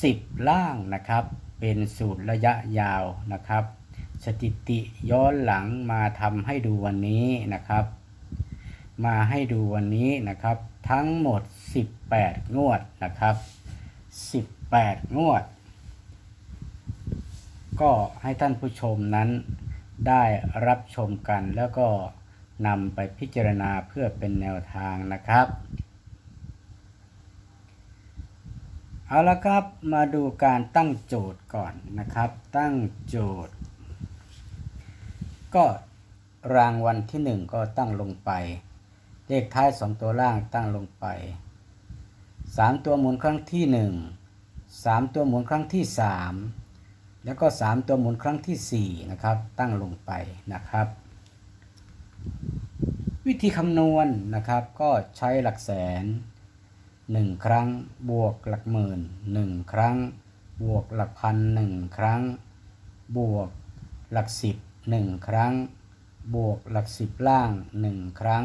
10 ล่างนะครับ เป็นสูตรระยะยาวนะครับ สถิติย้อนหลังมาทำให้ดูวันนี้นะครับ มาให้ดูวันนี้นะครับ ทั้งหมด 18 งวดนะครับ 18 งวด ก็ให้ท่านผู้ชมนั้นได้รับชมกันแล้วก็นำไปพิจารณาเพื่อเป็นแนวทางนะครับ เอาละครับมาดูการตั้งโจทย์ก่อนนะครับ ตั้งโจทย์ ก็รางวัลที่ 1 ก็ตั้งลงไป เลขท้าย 2 ตัวล่างตั้งลงไป 3 ตัวหมุนครั้งที่ 1 3 ตัวหมุนครั้งที่ 3 แล้วก็ 3 ตัวหมุนครั้งทีสี่4 นะครับ ตั้งลงไปนะครับ วิธีคำนวณนะครับก็ใช้หลักแสน 1 ครั้ง บวกหลักหมื่น 1 ครั้ง บวกหลักพันหนึ่งครั้ง บวกหลักสิบหนึ่งครั้ง บวกหลักสิบล่าง 1 ครั้ง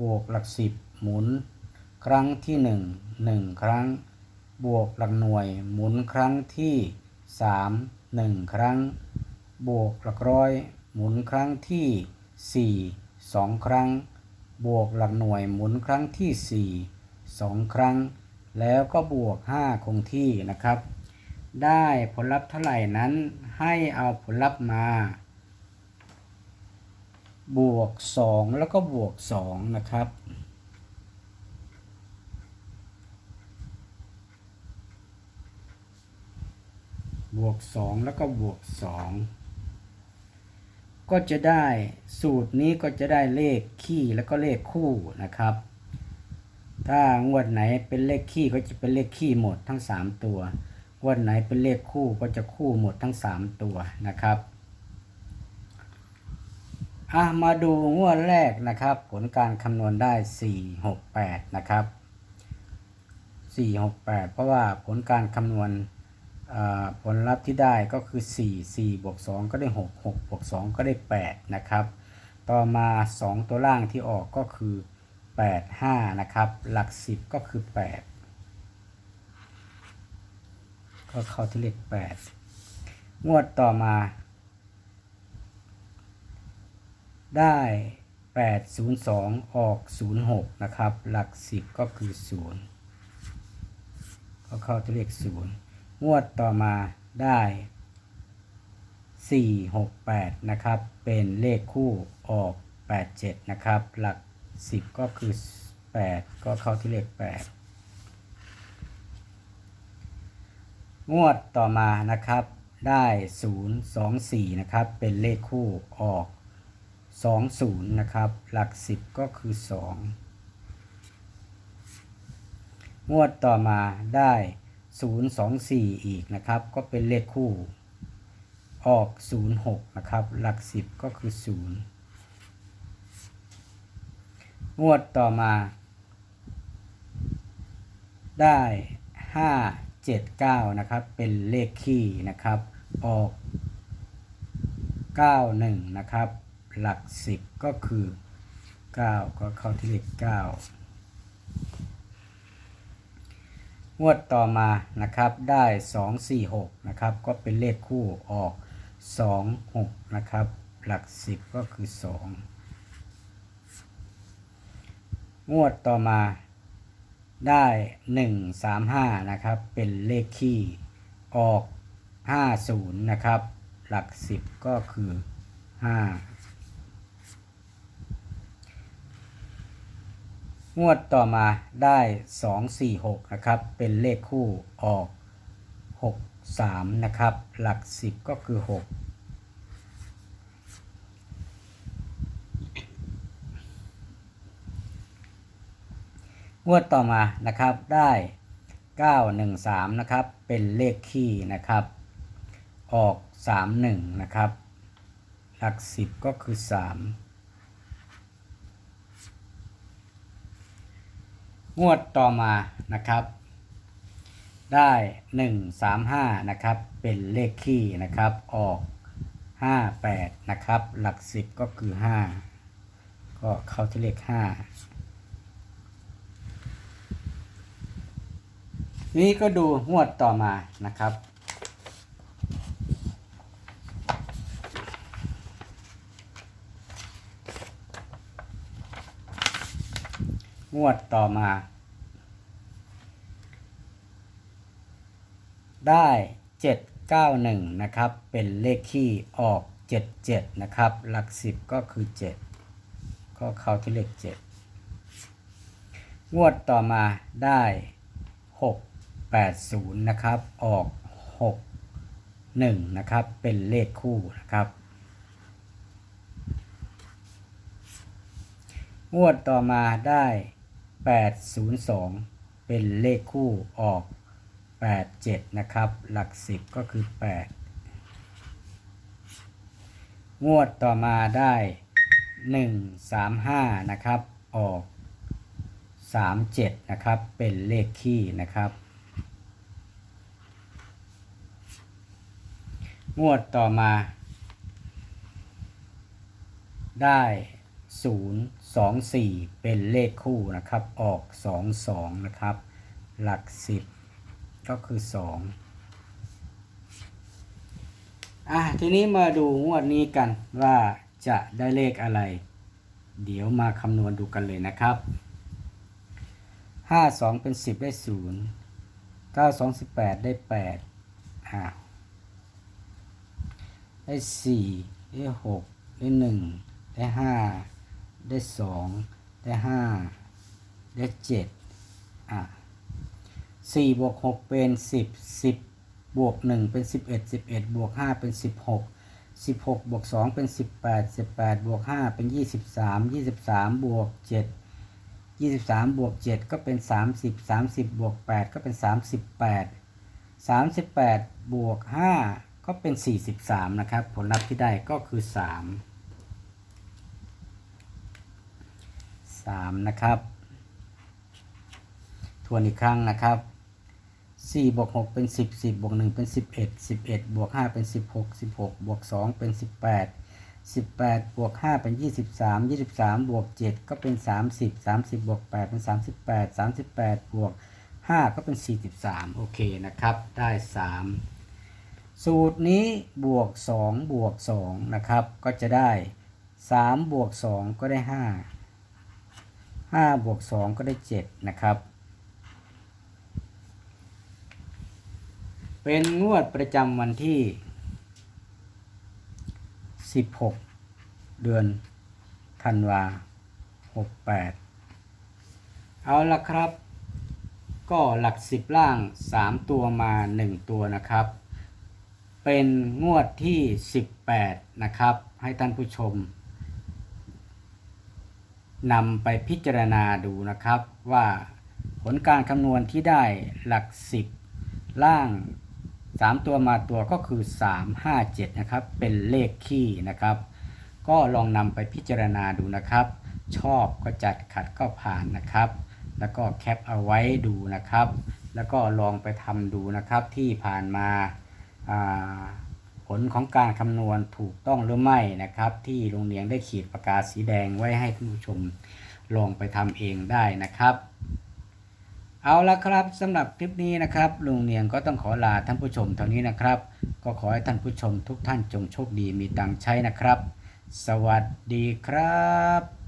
บวกหลักสิบหมุน ครั้งที่ 1 1 ครั้ง บวกหลักหน่วยหมุนครั้งที่สามหนึ่งครั้ง บวกหลักร้อย หมุนครั้งที่สี่สองครั้ง บวกหลักหน่วยหมุนครั้งที่สี่ สองครั้ง แล้วก็บวกห้าคงที่นะครับ ได้ผลลัพธ์เท่าไหร่นั้นให้เอาผลลัพธ์มา บวกสองแล้วก็บวกสองนะครับบวก 2 แล้วก็บวก 2 ก็จะได้สูตรนี้ก็จะได้เลขคี่แล้วก็เลขคู่นะครับ ถ้างวดไหนเป็นเลขคี่ก็จะเป็นเลขคี่หมดทั้ง3ตัวงวดไหนเป็นเลขคู่ก็จะคู่หมดทั้ง3ตัวนะครับอะมาดูงวดแรกนะครับ ผลการคำนวณได้4 6 8นะครับ4 6 8เพราะว่าผลการคำนวณผลลัพธ์ที่ได้ก็คือ 4 4บวก2ก็ได้ 6 6บวก2ก็ได้ 8 นะครับ ต่อมา 2 ตัวล่างที่ออกก็คือ 8 5 นะครับ หลัก 10 ก็คือ 8 ก็เข้าที่เลข 8 งวดต่อมา ได้ 8 0 2 ออก 0 6 นะครับ หลัก 10 ก็คือ 0 ก็เข้าที่เลข 0 งวดต่อมาได้ 4 6 8 นะครับ เป็นเลขคู่ออก 8 7 นะครับ หลัก 10ก็คือ8ก็เข้าที่เลข8งวดต่อมานะครับได้0 2 4นะครับเป็นเลขคู่ออก2 0นย์นะครับหลัก10ก็คือ2งงวดต่อมาได้0 2 4อีกนะครับก็เป็นเลขคู่ออก 0 6 นะครับ หลัก 10 ก็คือ 0 งวดต่อมา ได้5 7 9นะครับ เป็นเลขคี่นะครับ ออก9 1นะครับ หลัก10ก็คือ9ก็เข้าที่เลข9งวดต่อมานะครับได้2 4 6นะครับ ก็เป็นเลขคู่ออก2 6นะครับ หลัก10ก็คือ2ง งวดต่อมาได้ 1 3 5 นะครับ เป็นเลขคี่ออก 50 นะครับ หลัก 10 ก็คือ 5 งวดต่อมาได้ 2 4 6 นะครับ เป็นเลขคู่ออก 6 3 นะครับ หลัก 10 ก็คือ 6 งวดต่อมานะครับได้ 913 นะครับ เป็นเลขคี่นะครับ ออก 31 นะครับ หลัก 10 ก็คือ 3 งวดต่อมานะครับ ได้ 135 นะครับ เป็นเลขคี่นะครับ ออก 58 นะครับ หลัก 10 ก็คือ 5 ก็เข้าที่เลข 5 นี้ก็ดูงวดต่อมานะครับ งวดต่อมา ได้791นะครับ เป็นเลขที่ออก77นะครับ หลัก10ก็คือ7ก็เข้าที่เลข7งวดต่อมาได้ 80 นะครับ ออก 61 นะครับ เป็นเลขคู่นะครับงวดต่อมาได้ 802 เป็นเลขคู่ออก 87 นะครับ หลัก 10 ก็คือ 8 งวดต่อมาได้ 135 นะครับ ออก 37 นะครับ เป็นเลขคี่นะครับ งวดต่อมา ได้ 0 2 4 เป็นเลขคู่นะครับ ออก 2 2 นะครับ หลัก 10 ก็คือ 2 อะ ทีนี้มาดูงวดนี้กันว่าจะได้เลขอะไร เดี๋ยวมาคำนวณดูกันเลยนะครับ5 2 เป็น 10 ได้ 0 9 2 18 ได้8อะ ได้4ได้6ได้1ได้5ได้สองได้ห้าได้เจ็ดอะสี่บวกหกเป็นสิบสิบบวกหนึ่งเป็นสิบเอ็ดสิบเอ็ดบวกห้าเป็นสิบหกสิบหกบวกสองเป็นสิบแปดสิบแปดบวกห้าเป็นยี่สิบสามยี่สิบสามบวกเจ็ดยี่สิบสามบวกเจ็ดก็เป็นสามสิบสามสิบบวกแปดก็เป็นสามสิบแปดสามสิบแปดบวกห้า ก็เป็นสี่สิบสามนะครับ ผลลัพธ์ที่ได้ก็คือสามสามนะครับ ทวนอีกครั้งนะครับสี่บวกหกเป็นสิบสิบบวกหนึ่งเป็นสิบเอ็ดสิบเอ็ดบวกห้าเป็นสิบหกสิบหกบวกสองเป็นสิบแปดสิบแปดบวกห้าเป็นยี่สิบสามยี่สิบสามบวกเจ็ดก็เป็นสามสิบสามสิบบวกแปดเป็นสามสิบแปดสามสิบแปดบวกห้าก็เป็นสี่สิบสามโอเคนะครับ ได้สาม สูตรนี้บวกสองบวกสองนะครับ ก็จะได้สามบวกสองก็ได้ห้า5บวก2ก็ได้ 7 นะครับ เป็นงวดประจำวันที่ 16 เดือนธันวา68 เอาละครับ ก็หลัก 10 ล่าง 3 ตัวมา 1 ตัวนะครับ เป็นงวดที่ 18 นะครับ ให้ท่านผู้ชมนำไปพิจารณาดูนะครับว่าผลการคำนวณที่ได้หลัก 10 ล่าง 3 ตัวมาตัวก็คือ 3 5 7 นะครับ เป็นเลขคี่นะครับ ก็ลองนำไปพิจารณาดูนะครับ ชอบก็จัดขัดก็ผ่านนะครับ แล้วก็แคปเอาไว้ดูนะครับ แล้วก็ลองไปทำดูนะครับที่ผ่านมา ผลของการคำนวณถูกต้องหรือไม่นะครับ ที่โรงเรียนได้ขีดปากกาสีแดงไว้ให้ท่านผู้ชมลองไปทำเองได้นะครับ เอาละครับสำหรับคลิปนี้นะครับโรงเรียนก็ต้องขอลาท่านผู้ชมเท่านี้นะครับ ก็ขอให้ท่านผู้ชมทุกท่านจงโชคดีมีตังค์ใช้นะครับ สวัสดีครับ